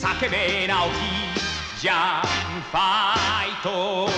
叫べ直樹じゃんファイト。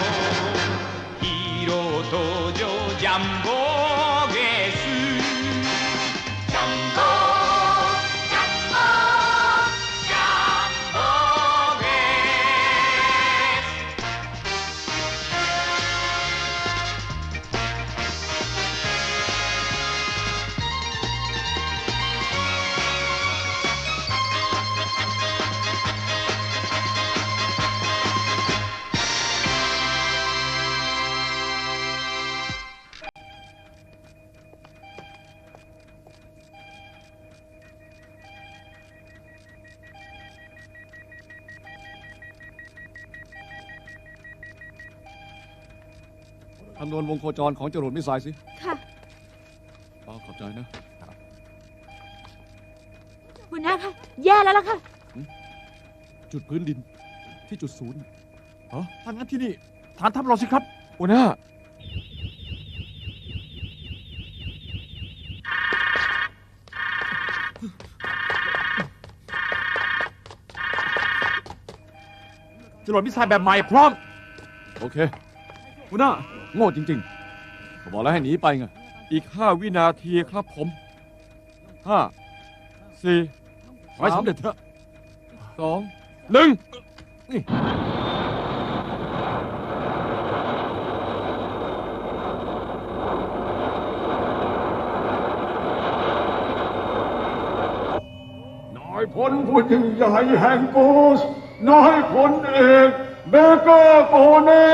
ำนวณวงโคจรของจรวดมิสไซล์สิค่ะป้าขอบใจนะ หัวหน้าค่ะ แย่แล้วล่ะค่ะ จุดพื้นดินที่จุดศูนย์ฮะถ้างั้นที่นี่ ฐานทัพเราสิครับหัวหน้า จรวดมิสไซล์แบบใหม่พร้อม โอเค หัวหน้าโง่จริงๆผมบอกแล้วให้หนีไปไงอีกห้าวินาทีครับผมห้าสี่ไว้สำเร็จเถอะสองหนึ่งนี่นายพลผู้ยิ่งใหญ่แห่งโกสนายพลเอกเบเกอร์โกเน่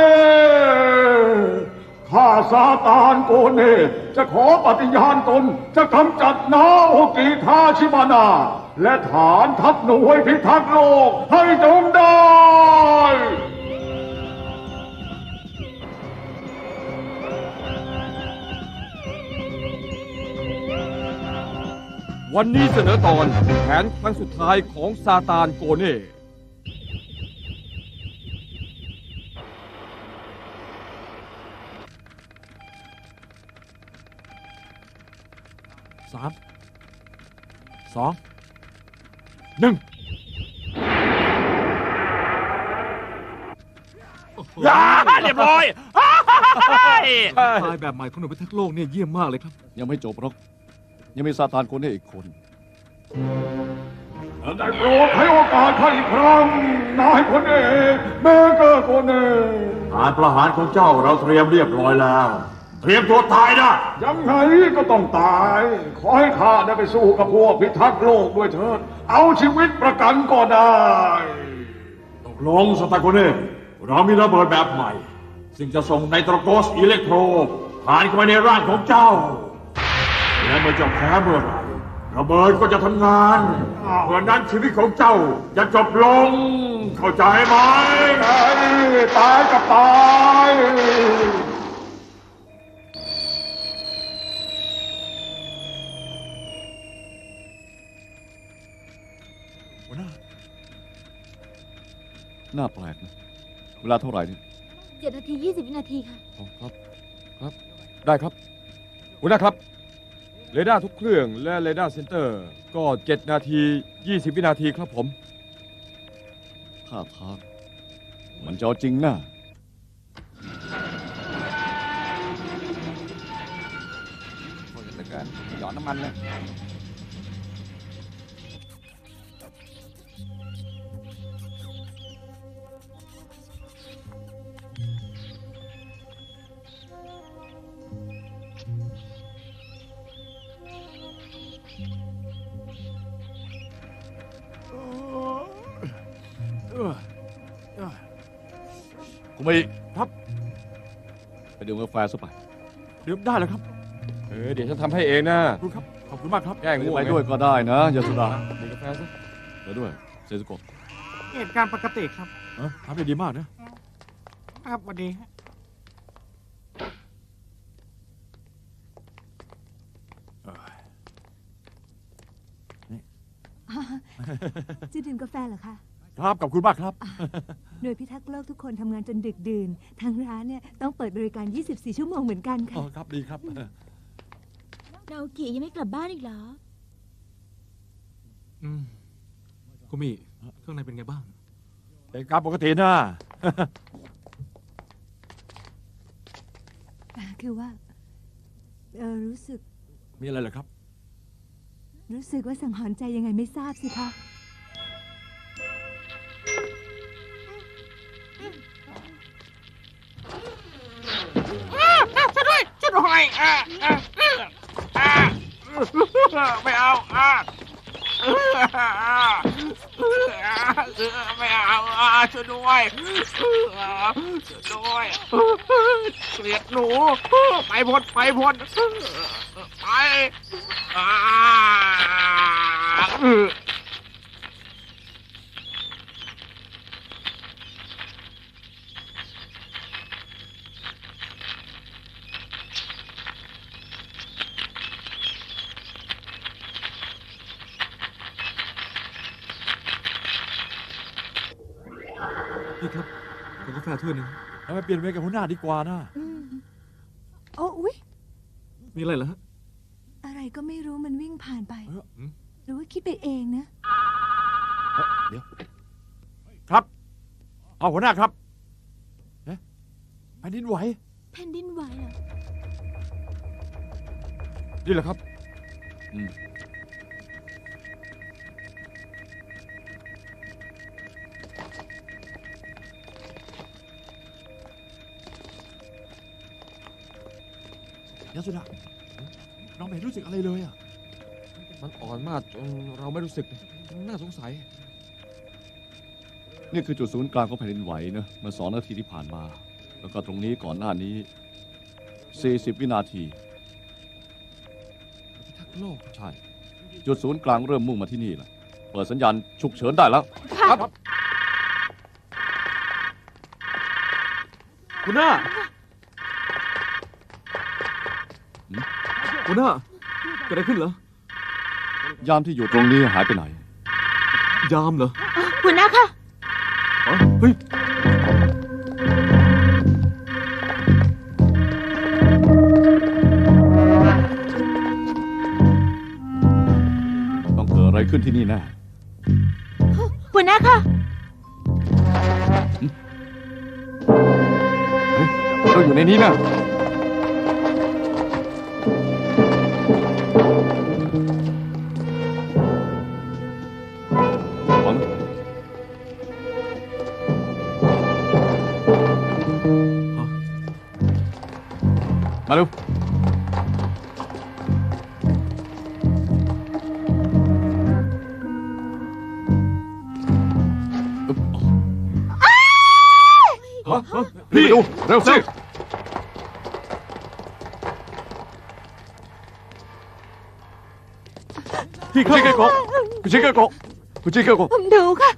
ข้าซาตานโกเน่จะขอปฏิญาณตนจะกำจัดนาโอกิทาชิมานา และฐานทัพหน่วยพิทักษ์โลกให้จงได้ วันนี้เสนอตอนแผนครั้งสุดท้ายของซาตานโกเน่ สองหนึ่งยาเรียบร้อยตายแบบใหม่ของหน่วยพิทักษ์โลกเนี่ยเยี่ยมมากเลยครับ ยังไม่จบหรอก ยังมีซาตานคนนี้อีกคน ได้โปรดให้โอกาสข้าอีกครั้งนายพลเอกเบเกอร์โกเน่การประหารของเจ้าเราเตรียมเรียบร้อยแล้ว เตรียมตัวตายนะยังไงก็ต้องตาย ขอให้ข้าได้ไปสู้กับพวกพิทักษ์โลกด้วยเถิด เอาชีวิตประกันก็ได้ตกลงสตาร์โกเน่เรามีระเบิดแบบใหม่ ซึ่งจะส่งไนโตรโกสอิเล็กโทรผ่านเข้าไปในร่างของเจ้า และเมื่อเจ้าแพ้เมื่อไหร่ระเบิดก็จะทำงานเมื่อนั้นชีวิตของเจ้าจะจบลง เข้าใจไหมไอ้ตายกับตาย น่าแปลกนะเวลาเท่าไหร่เนี่ยเจ็ดนาทียี่สิบวินาทีค่ะ อ๋อครับ ครับ ได้ครับหัวหน้าครับ เรดาร์ทุกเครื่องและเรดาร์เซ็นเตอร์ ก็ 7 นาที 20 วินาทีครับผม ท่าทางมันจะเอาจริงนะโอ้ยเหลือเกินหยอดน้ำมันเลย คุณไปครับ ไปดื่มกาแฟซะไปเดี๋ยวได้แล้วครับเออเดี๋ยวฉันทำให้เองนะขอบคุณครับ ขอบคุณมากครับแก้ง่วงไปไงด้วยก็ได้นะยาสุดาดื่มกาแฟซะไปด้วยเซซุโกะเหตุการณ์ปกติครับเออทำได้ดีมากนะครับสวัสดีฮะจะดื่มกาแฟเหรอคะ ครับขอบคุณมากครับ หน่วยพิทักษ์โลกทุกคนทำงานจนดึกดื่น ทางร้านเนี่ยต้องเปิดบริการ 24 ชั่วโมงเหมือนกันอ๋อค่ะครับดีครับ นาโอกิยังไม่กลับบ้านอีกเหรอ อืมคุมิเครื่องในเป็นไงบ้าง เป็นการปกตินะอ่าคือว่าเออรู้สึกมีอะไรเหรอครับ รู้สึกว่าสังหรณ์ใจยังไงไม่ทราบสิคะ ไม่เอาอ่าไม่เอาอ่าช่วยด้วยช่วยด้วยเกลียดหนู ไปพ้นไปพ้นไปอ่า พี่ครับขอกาแฟถ้วยหนึงเอาไปเปลี่ยนเวรกับหัวหน้าดีกว่านะอืมโอ้อุ๊ย มีอะไรเหรอฮะอะไรก็ไม่รู้มันวิ่งผ่านไปเอ้อหืมหรือว่าคิดไปเองนะเดี๋ยวครับ เอาหัวหน้าครับเอ๊ะแผ่นดินไหวแผ่นดินไหวเหรอ นี่แหละครับ ยาสุดาน้องไม่รู้สึกอะไรเลยอะ มันอ่อนมากจนเราไม่รู้สึก น่าสงสัย นี่คือจุดศูนย์กลางของแผ่นดินไหวนะเมื่อสองนาทีที่ผ่านมา แล้วก็ตรงนี้ก่อนหน้านี้ 40 วินาที ทักโลก ใช่ จุดศูนย์กลางเริ่มมุ่งมาที่นี่แหละเปิดสัญญาณฉุกเฉินได้แล้ว ค่ะ คุณหน้า หืม คุณหน้าเกิดอะไรขึ้นเหรอยามที่อยู่ตรงนี้หายไปไหน ยามเหรอหัวหน้าค่ะอ๋อเฮ้ยต้องเกิดอะไรขึ้นที่นี่แน่หัวหน้าค่ะเราอยู่ในนี้นะ มาเร็วรีบไปดูเร็วสิพี่คุณชิเกโกะคุณชิเกโกะคุณชิเกโกะหนูค่ะ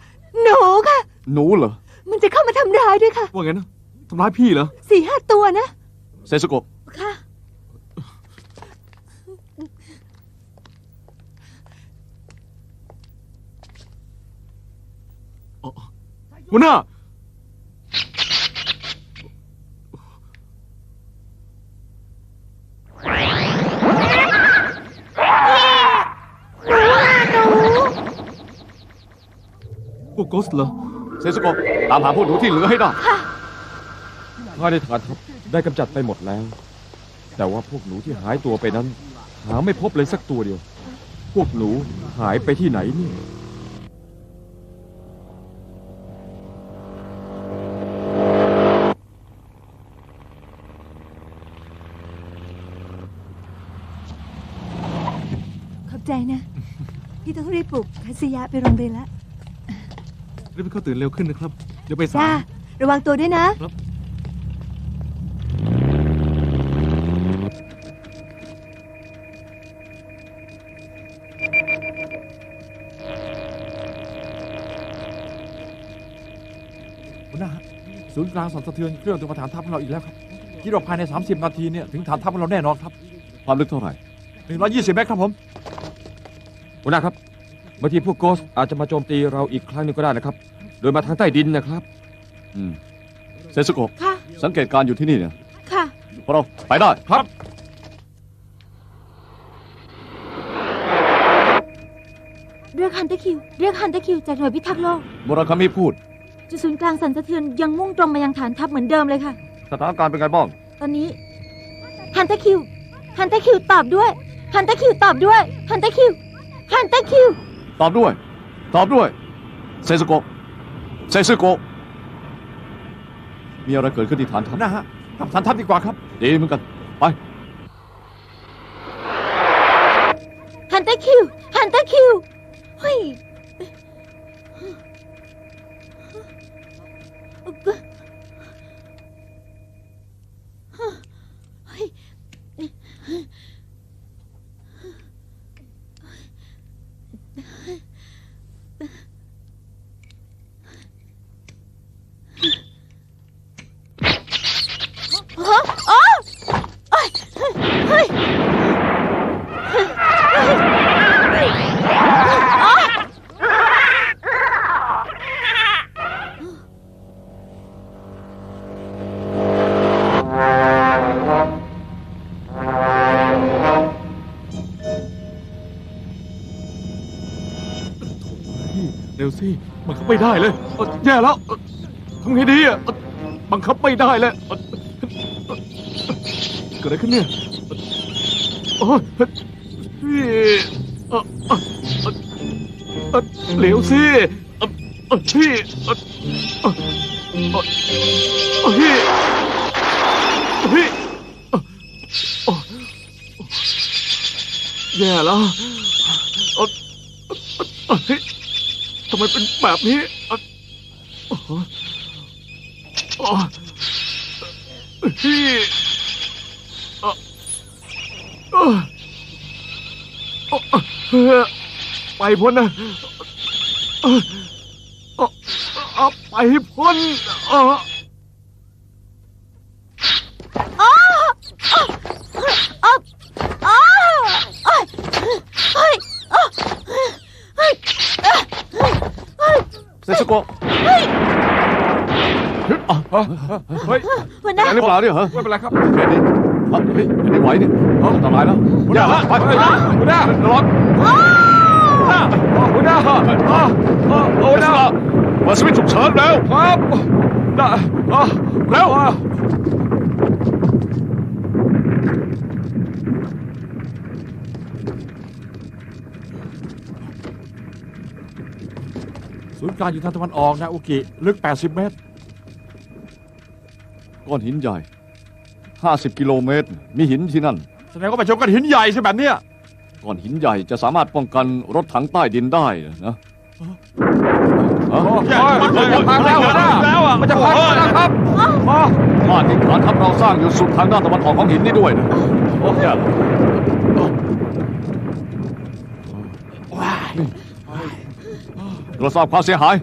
หนูค่ะ หนูเหรอ มันจะเข้ามาทำร้ายด้วยค่ะ ว่าไงนะทำร้ายพี่เหรอสี่ห้าตัวนะ เซซุโกะ หัวหน้า พวกโกสเหรอ เซซุโกะตามหาพวกหนูที่เหลือให้ได้ภายในฐานทัพได้กำจัดไปหมดแล้ว แต่ว่าพวกหนูที่หายตัวไปนั้น หาไม่พบเลยสักตัวเดียว พวกหนูหายไปที่ไหนเนี่ย ขอบใจนะ พี่ต้องรีบ ปลุกคัสยะไปโรงเรียนละรีบไปเข้าตื่นเร็วขึ้นนะครับ เดี๋ยวไปสาจ้ายระวังตัวด้วยนะ หัวหน้าฮะศูนย์กลางสั่นสะเทือนเครื่องตัวฐานทัพของเราอีกแล้วครับคิดว่าภายใน 30 นาทีเนี่ยถึงฐานทัพของเราแน่นอนครับความลึกเท่าไหร่120เมตรครับผมหัวหน้าครับ บางทีพวกโกสอาจจะมาโจมตีเราอีกครั้งหนึงก็ได้นะครับ โดยมาทางใต้ดินนะครับ อืมเซซุโกะค่ะ สังเกตการณ์อยู่ที่นี่เนี่ยค่ะ พวกเราไปได้ครับ เรือคันตะคิว เรียกฮันเตอร์คิวจากหน่วยพิทักษ์โลก มุราคามิพูด จุดศูนย์กลางสั่นสะเทือนยังมุ่งตรงมายังฐานทัพเหมือนเดิมเลยค่ะ สถานการณ์เป็นไงบ้าง ตอนนี้ฮันเตอร์คิวฮันเตอร์คิวตอบด้วยฮันเตอร์คิวตอบด้วยฮันเตอร์คิวฮันเตอร์คิว ตอบด้วย ตอบด้วย เซซุโกะเซซุโกะมีอะไรเกิดขึ้นที่ฐานทัพนะฮะกลับฐานทัพดีกว่าครับ ดีเหมือนกัน ไป ฮันเตอร์คิว ฮันเตอร์คิว เฮ้ย เร็วสิบังคับไม่ได้เลยเอ่อแย่แล้วเอ่อทำไงดีอะเอ่อบังคับไม่ได้เลยเอ่อเกิดอะไรขึ้นเนี่ยเอ่อโอ้ยพี่เอ่อเอ่อเอ่อเอ่อเร็วสิเอ่อเอ่อพี่เอ่อเอ่อเอ่อเอ่อพี่เอ่อพี่เอ่อเอ่อแย่แล้วเอ่อเอ่อเฮ้ย ทำ ไมเป็นแบบนี้อะโอ้โหอะพี่อะอะอะเอ่อไปพ้นนะอะอะอะไปพ้นอะ อ๋ออ๋ออ๋ออ๋อเฮ้ยอ๋อเฮ้ยเฮ้ยเฮ้ยเซซุโกะเฮ้ยอะอะเฮ้ยหัวหน้าเป็นหรือเปล่าเนี่ยเหรอไม่เป็นไรครับแค่นี้อะเฮ้ยแผ่นดินไหวเนี่ยอันตรายแล้วอย่าละไปไปหัวหน้าระวังหัวหน้าหัวหน้าหัวหน้าหัวหน้าเปิดสวิตช์ฉุกเฉินแล้วครับได้อะแล้ว ศูนย์กลางอยู่ทางตะวันออกนะอุกิลึก 80 เมตร ก้อนหินใหญ่ 50 กิโลเมตร มีหินที่นั่น แสดงว่าไปชมกันหินใหญ่ใช่แบบเนี้ยก้อนหินใหญ่จะสามารถป้องกันรถถังใต้ดินได้นะฮะมันจะพังแล้วหัวหน้าแล้วอะมันจะพังแล้วครับมาบ้านที่ฐานทัพเราสร้างอยู่สุดทางด้านตะวันออกของหินนี่ด้วยนะโอ้ยอย่า ตรวจสอบความเสียหาย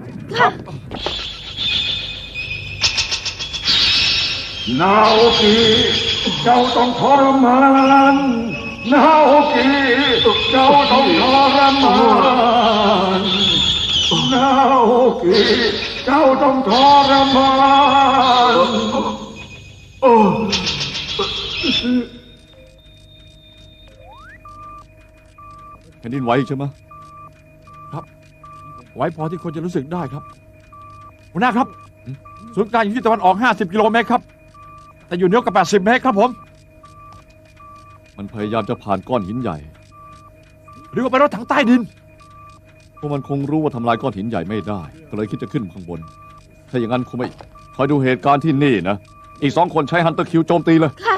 นาโอกิเจ้าต้องทรมานนาโอกิเจ้าต้องทรมานนาโอกิเจ้าต้องทรมานโอ้แผ่นดินไหวใช่ไหม ไว้พอที่คนจะรู้สึกได้ครับ หัวหน้าครับศูนย์กลางอยู่ที่ตะวันออก 50 กิโลเมตรครับ แต่อยู่เหนือกับ 80 เมตรครับผม มันพยายามจะผ่านก้อนหินใหญ่ หรือว่าเป็นรถถังใต้ดินเพราะมันคงรู้ว่าทำลายก้อนหินใหญ่ไม่ได้ ก็เลยคิดจะขึ้นข้างบน ถ้าอย่างนั้นคงไม่คอยดูเหตุการณ์ที่นี่นะ อีกสองคนใช้ฮันเตอร์คิวโจมตีเลย ค่ะ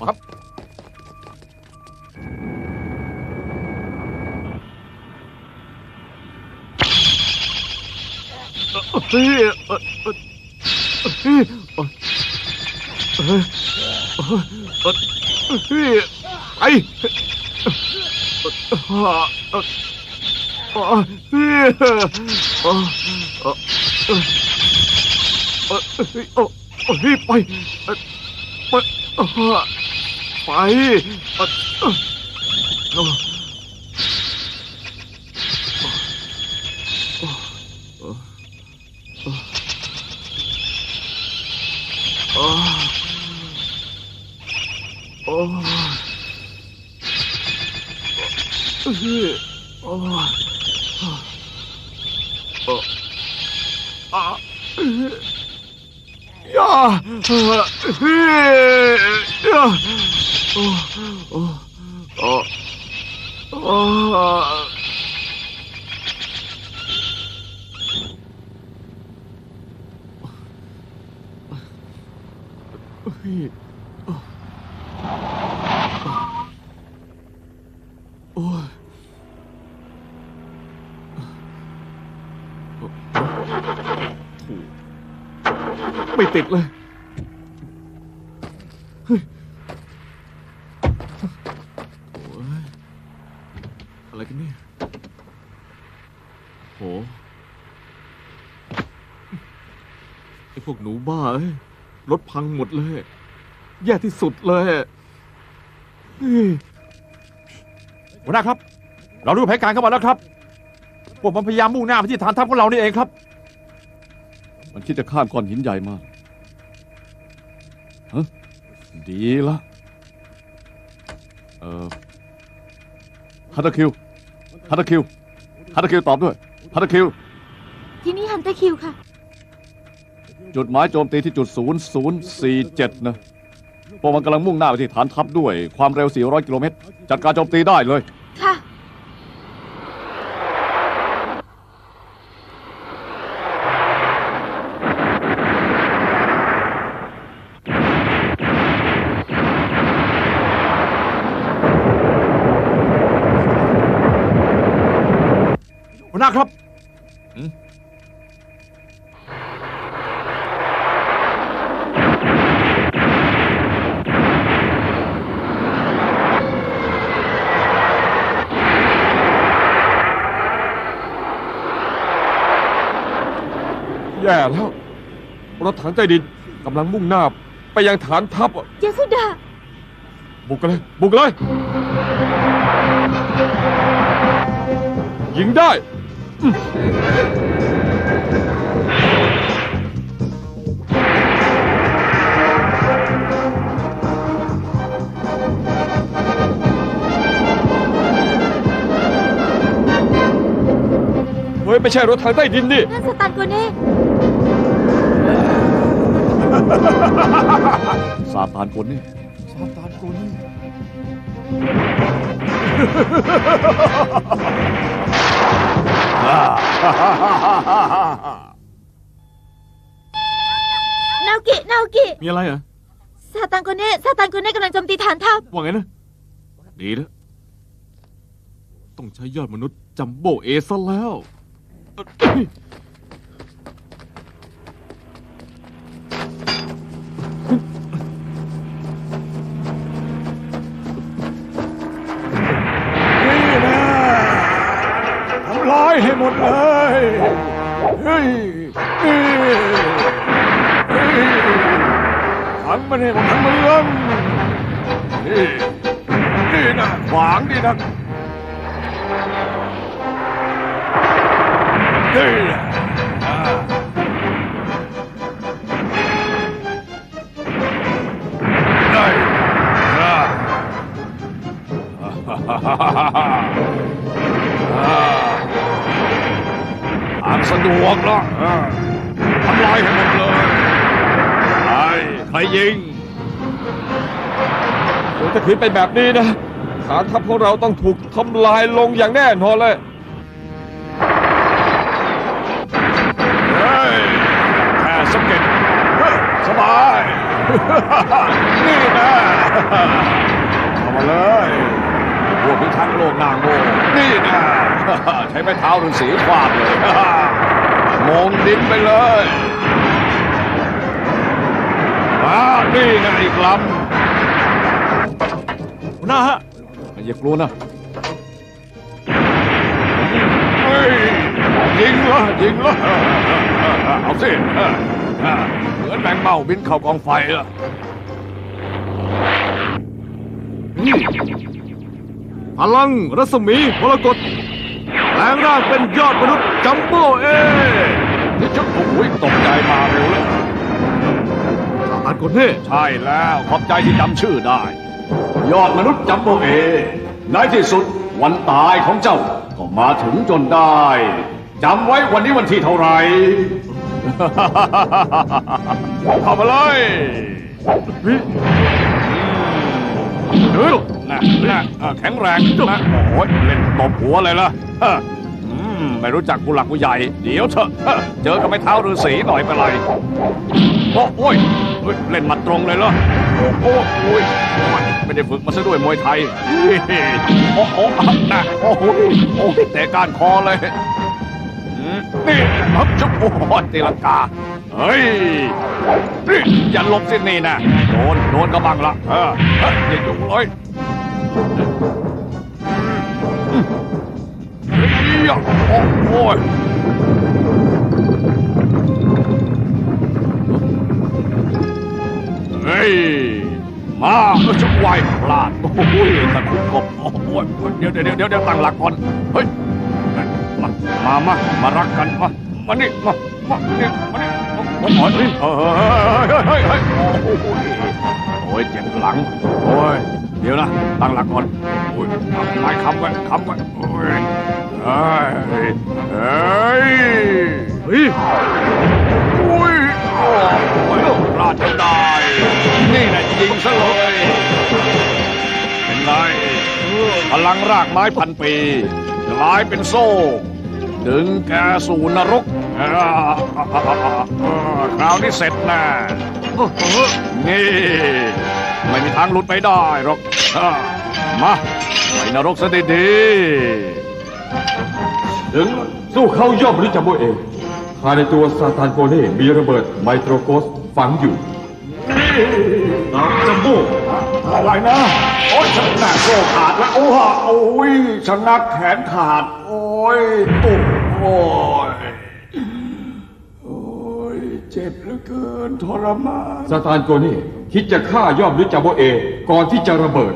ครับ ฮ้ไปเอ่อไปเอ่อไป 어. 어. 으. 어. 어. 아. 야. 야. 어. 어. 어. 어. อ้โอ้โอ้ย่โอ้ยโอ้ยไม่ติดเลยเฮ้ยโอ้ยอะไรกันเนี่ยโหไอ้พวกหนูบ้าเอ้ยรถพังหมดเลย แย่ที่สุดเลยเฮ้ยหัวหน้าครับ เรารู้แผนการเข้ามาแล้วครับ พวกมันพยายามมุ่งหน้าไปที่ฐานทัพของเรานี่เองครับ มันคิดจะข้ามก้อนหินใหญ่มาฮะดีละเออฮัตเตอร์คิวฮัตเตอร์คิวฮัตเตอร์คิวตอบด้วยฮัตเตอร์คิว ที่นี่ฮันเตอร์คิวค่ะ จุดหมายโจมตีที่จุด 0047 นะ พวกมันกำลังมุ่งหน้าไปที่ฐานทัพด้วยความเร็ว 400 กิโลเมตรจัดการโจมตีได้เลย ค่ะ หัวหน้าครับ แย่แล้วรถถังใต้ดินกำลังมุ่งหน้าไปยังฐานทัพอะยาสุดา บุกกันเลย บุกเลย ยิงได้ เฮ้ย ไม่ใช่รถถังใต้ดินนี่ นั่นสตันโกเน่ ซาตานคนนี่ซาตานโกนี่นาโอกินาโอกิมีอะไรเหรอซาตันโกเน่ซาตันโกเน่กำลังโจมตีฐานทัพว่าไงนะดีแล้วต้องใช้ยอดมนุษย์จัมโบ้เอซะแล้ว มันให้หมทั้งเมืองนี่นี่นะขวางดีนะนี่นะได้อ่าทางสะดวกละอ่าทำลายให้หมดเลย ครยิง โอ้ยถ้าขืนเป็นแบบนี้นะฐานทัพของเราต้องถูกทำลายลงอย่างแน่นอนเลย เฮ้ยแค่สะเก็ดเฮ้ยสบาย นี่นะเข้ามาเลยพวกพิทักษ์โลกนางโง่นี่นะ ใช้ไม้เท้าฤาษีฟาดเลย มงดินไปเลย มานี่นะอีกลำหัวหน้าฮะอย่ากลัวนะเฮ้ยยิงละยิงละเอาสิเหมือนแมงเม่าบินเข้ากองไฟละพลังรัศมีพลกฎแปลงร่างเป็นยอดมนุษย์จัมโบ้เอนี่จะโอ้ยตกใจมาเร็วเลย อันกดเน่ใช่แล้วขอบใจที่จำชื่อได้ ยอดมนุษย์จัมโบเอในที่สุดวันตายของเจ้าก็มาถึงจนได้จำไว้วันนี้วันที่เท่าไหร่ เข้ามาเลยเฮ้ยนะนะเออแข็งแรงนะโอ้ยเล่นตบหัวเลยล่ะ ไม่รู้จักผู้หลักผู้ใหญ่ เดี๋ยวเถอะเจอกับไม้เท้าฤาษีหน่อยเป็นไรโอ้โอ้ยเล่นมัดตรงเลยเหรอโอ้โอ้โอ้ยไม่ได้ฝึกมาซะด้วยมวยไทยโอ้โอ้น่ะโอ้โหโอ้ยเตะก้านคอเลยนี่ครับชุบโอ้โหตีลังกาเฮ้ยนี่อย่าหลบสินี่นะโดนโดนกระบังละเออเฮ้ยอย่ายุ่เลย เฮ้ยโอ้ยมาเออชุบไวพลาด โอ้โหตะคุบกบโอ้ยเดี๋ยวเดี๋ยวเดี๋ยวตั้งหลักก่อน เฮ้ย มา มามามารักกันมา มานี่มา มานี่มานี่มาหมอนเฮ้ยเฮ้ยเฮ้ยเฮ้ยโอ้โหโอ้ยเจ็บหลัง โอ้ย เดี๋ยวนะ ตั้งหลักก่อน โอ้ยไม้ค้ำไว้คำไว้โอ้ย เฮ้ยเฮ้ยเฮ้ยโอ้ยโอ้ยพลาดจนได้นี่นะยิงซะเลย เป็นไงพลังรากไม้พันปีกลายเป็นโซ่ ดึงแกสู่นรกอ่าคราวนี้เสร็จแน่นี่ ไม่มีทางหลุดไปได้หรอกอ่ามา ไปนรกซะดี ถึงสู้เข้าย่อมหรือจำบ่เองภายในตัวซาตานโกเน่มีระเบิดไมโตรโกสฝังอยู่นางจัมโบ้ๆอะไรนะ โอ้ยฉันหนักโซ่ขาดแล้วโอ้โหโอ้ยฉันนักแขนขาด โอ้ยตุ่มโอ้ยโอ้ยเจ็บเหลือเกินทรมานซาตานโกเน่คิดจะฆ่าย่อมหรือจำบ่เองก่อนที่จะระเบิด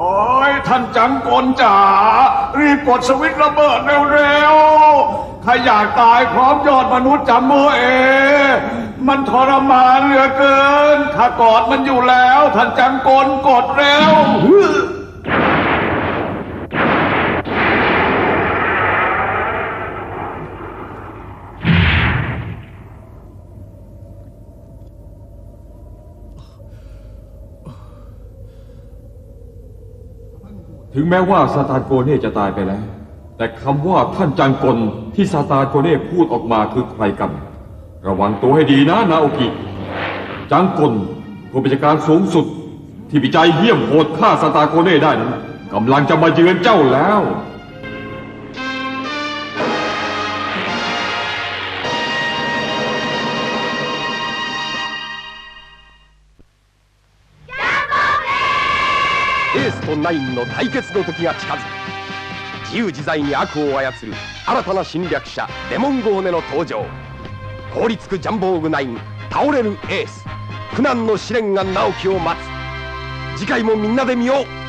โอ้ยท่านจังกลจ๋ารีบกดสวิตช์ระเบิดเร็วๆถ้าอยากตายพร้อมยอดมนุษย์จัมโมเอ มันทรมานเหลือเกินข้ากอดมันอยู่แล้ว ท่านจังกลกดเร็ว ถึงแม้ว่าซาตานโกเน่จะตายไปแล้ว แต่คำว่าท่านจังกลที่ซาตานโกเน่พูดออกมาคือใครกัน ระวังตัวให้ดีนะนาโอกิ จังกลผู้บัญชาการสูงสุด ที่วิจัยเยี่ยมโหดฆ่าซาตานโกเน่ได้นั้นกำลังจะมาเยือนเจ้าแล้ว ナインの対決の時が近づく自由自在に悪を操る新たな侵略者デモンゴーネの登場凍りつくジャンボーグナイン倒れるエース苦難の試練が直樹を待つ。次回もみんなで見よう。